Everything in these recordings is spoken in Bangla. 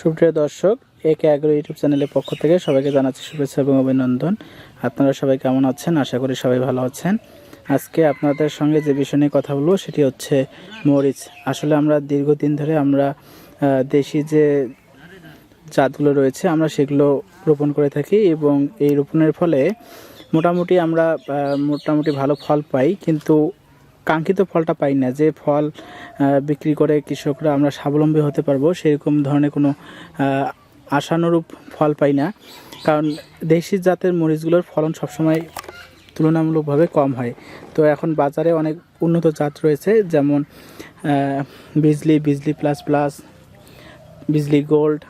সুপ্রিয় দর্শক, একে এগারো ইউটিউব চ্যানেলের পক্ষ থেকে সবাইকে জানাচ্ছি শুভেচ্ছা এবং অভিনন্দন। আপনারা সবাই কেমন আছেন? আশা করি সবাই ভালো আছেন। আজকে আপনাদের সঙ্গে যে বিষয় নিয়ে কথা বলব, সেটি হচ্ছে মরিচ। আসলে আমরা দীর্ঘদিন ধরে আমরা দেশি যে জাতগুলো রয়েছে, আমরা সেগুলো রোপণ করে থাকি এবং এই রোপণের ফলে মোটামুটি আমরা মোটামুটি ভালো ফল পাই। কিন্তু কাঙ্ক্ষিত ফলটা পাই না, যে ফল বিক্রি করে কৃষকরা আমরা স্বাবলম্বী হতে পারব, সেরকম ধরনের কোনো আশানুরূপ ফল পাই না। কারণ দেশি জাতের মরিচগুলোর ফলন সবসময় তুলনামূলকভাবে কম হয়। তো এখন বাজারে অনেক উন্নত জাত রয়েছে, যেমন Bijli Bijli plus plus Bijli gold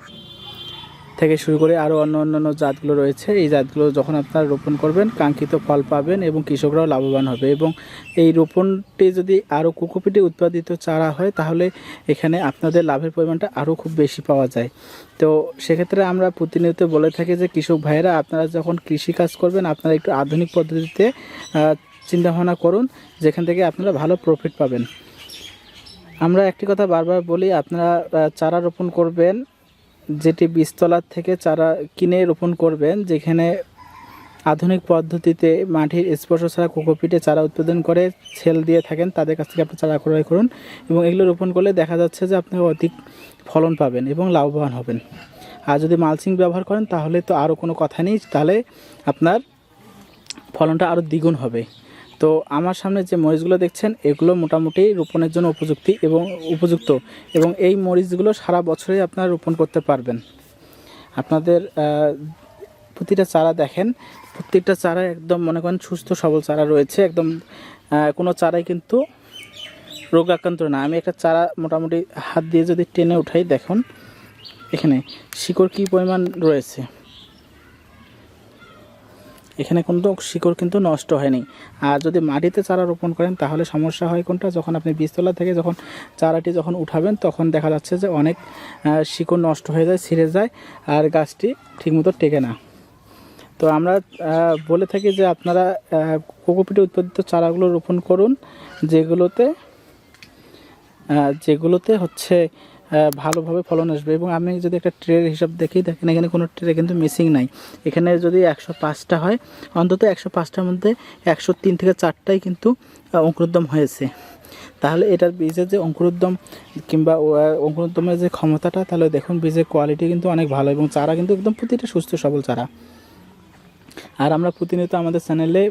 থেকে শুরু করে আরও অন্য অন্যান্য জাতগুলো রয়েছে। এই জাতগুলো যখন আপনারা রোপণ করবেন, কাঙ্ক্ষিত ফল পাবেন এবং কৃষকরাও লাভবান হবে এবং এই রোপণটি যদি আরও কোকোপিটে উৎপাদিত চারা হয়, তাহলে এখানে আপনাদের লাভের পরিমাণটা আরও খুব বেশি পাওয়া যায়। তো সেক্ষেত্রে আমরা প্রতিনিয়ত বলে থাকি যে, কৃষক ভাইয়েরা, আপনারা যখন কৃষিকাজ করবেন, আপনারা একটু আধুনিক পদ্ধতিতে চিন্তাভাবনা করুন, যেখান থেকে আপনারা ভালো প্রফিট পাবেন। আমরা একটি কথা বারবার বলি, আপনারা চারা রোপণ করবেন যেটি বীজতলার থেকে চারা কিনে রোপণ করবেন, যেখানে আধুনিক পদ্ধতিতে মাটির স্পর্শ ছাড়া কোকোপিটে চারা উৎপাদন করে সেল দিয়ে থাকেন, তাদের কাছ থেকে আপনি চারা ক্রয় করুন এবং এগুলো রোপণ করলে দেখা যাচ্ছে যে আপনি অধিক ফলন পাবেন এবং লাভবান হবেন। আর যদি মালচিং ব্যবহার করেন, তাহলে তো আরও কোনো কথা নেই, তাহলে আপনার ফলনটা আরও দ্বিগুণ হবে। তো আমার সামনে যে মরিচগুলো দেখছেন, এগুলো মোটামুটি রোপণের জন্য উপযুক্তি এবং উপযুক্ত এবং এই মরিচগুলো সারা বছরই আপনারা রোপণ করতে পারবেন। আপনাদের প্রতিটা চারা দেখেন, প্রত্যেকটা চারা একদম মনে করেন সুস্থ সবল চারা রয়েছে, একদম কোনো চারাই কিন্তু রোগ আক্রান্ত না। আমি একটা চারা মোটামুটি হাত দিয়ে যদি টেনে উঠাই, দেখুন, এখানে শিকড় কী পরিমাণ রয়েছে? এখানে কিন্তু শিকড় কিন্তু নষ্ট হয়নি। আর যদি মাটিতে চারা রোপণ করেন, তাহলে সমস্যা হয় কোনটা? যখন আপনি বীজতলা থেকে যখন চারাটি যখন উঠাবেন, তখন দেখা যাচ্ছে যে অনেক শিকড় নষ্ট হয়ে যায়, ছিঁড়ে যায়, আর গাছটি ঠিকমতো টেকে না। তো আমরা বলে থাকি যে আপনারা কোকোপিটে উৎপাদিত চারাগুলো রোপণ করুন, যেগুলোতে যেগুলোতে হচ্ছে ভালোভাবে ফলন আসবে। এবং আমি যদি একটা ট্রের হিসাব দেখি দেখেন এখানে কোনো ট্রে কিন্তু মিসিং নাই। এখানে যদি একশো পাঁচটা হয় অন্তত একশো পাঁচটার মধ্যে একশো তিন থেকে চারটাই কিন্তু আহ, অঙ্কুরোদ্গম হয়েছে। তাহলে এটার বীজের যে অঙ্কুরোদ্গম কিংবা অঙ্কুরোদ্গমের যে ক্ষমতাটা তাহলে দেখুন বীজের কোয়ালিটি কিন্তু অনেক ভালো এবং চারা কিন্তু একদম প্রতিটা সুস্থ সবল চারা। আর আমরা প্রতিনিয়ত আমাদের চ্যানেলে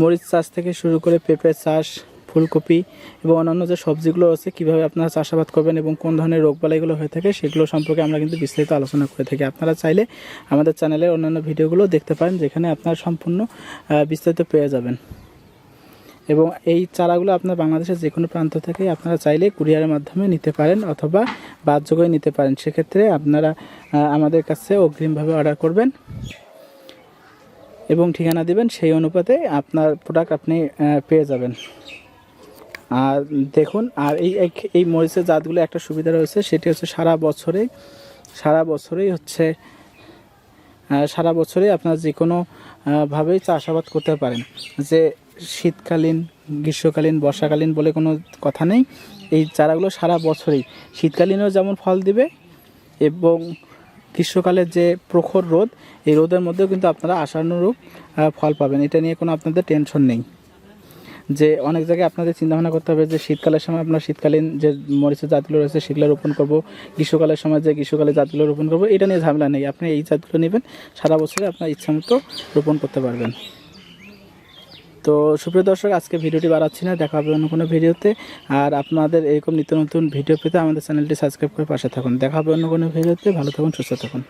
মরিচ চাষ থেকে শুরু করে পেঁপে চাষ ফুলকপি এবং অন্যান্য যে সবজিগুলো আছে কীভাবে আপনারা চাষাবাদ করবেন এবং কোন ধরনের রোগবালাইগুলো হয়ে থাকে সেগুলো সম্পর্কে আমরা কিন্তু বিস্তারিত আলোচনা করে থাকি। আপনারা চাইলে আমাদের চ্যানেলের অন্যান্য ভিডিওগুলো দেখতে পারেন, যেখানে আপনারা সম্পূর্ণ বিস্তারিত পেয়ে যাবেন। এবং এই চারাগুলো আপনার বাংলাদেশের যে কোনো প্রান্ত থেকে আপনারা চাইলে কুরিয়ারের মাধ্যমে নিতে পারেন অথবা বাদযোগে নিতে পারেন। সেক্ষেত্রে আপনারা আমাদের কাছে অগ্রিমভাবে অর্ডার করবেন এবং ঠিকানা দিবেন সেই অনুপাতে আপনার প্রোডাক্ট আপনি পেয়ে যাবেন। আর দেখুন, আর এই এই- মরিচের জাতগুলো একটা সুবিধা রয়েছে, সেটি হচ্ছে সারা বছরেই সারা বছরেই হচ্ছে সারা বছরই আপনার যে কোনো ভাবেই চাষাবাদ করতে পারেন। যে শীতকালীন, গ্রীষ্মকালীন, বর্ষাকালীন বলে কোনো কথা নেই। এই চারাগুলো সারা বছরই, শীতকালীনও যেমন ফল দিবে, এবং গ্রীষ্মকালের যে প্রখর রোদ, এই রোদের মধ্যেও কিন্তু আপনারা আশানুরূপ ফল পাবেন। এটা নিয়ে কোনো আপনাদের টেনশন নেই। যে অনেক জায়গায় আপনাদের চিন্তা ভাবনা করতে হবে যে শীতকালের সময় আপনার শীতকালীন যে মরিচের জাতগুলো রয়েছে সেগুলো রোপণ করব, গ্রীষ্মকালের সময় যে গ্রীষ্মকালে জাতগুলো রোপণ করব, এটা নিয়ে ঝামেলা নেই। আপনি এই জাতগুলো নেবেন, সারা বছরে আপনার ইচ্ছা মতো রোপণ করতে পারবেন। তো সুপ্রিয় দর্শক, আজকে ভিডিওটি বাড়াচ্ছি না, দেখা হবে অন্য কোনো ভিডিওতে। আর আপনাদের এরকম নিত্য নতুন ভিডিও পেতে আমাদের চ্যানেলটি সাবস্ক্রাইব করে পাশে থাকুন। দেখা হবে অন্য কোনো ভিডিওতে, ভালো থাকুন, সুস্থ থাকুন।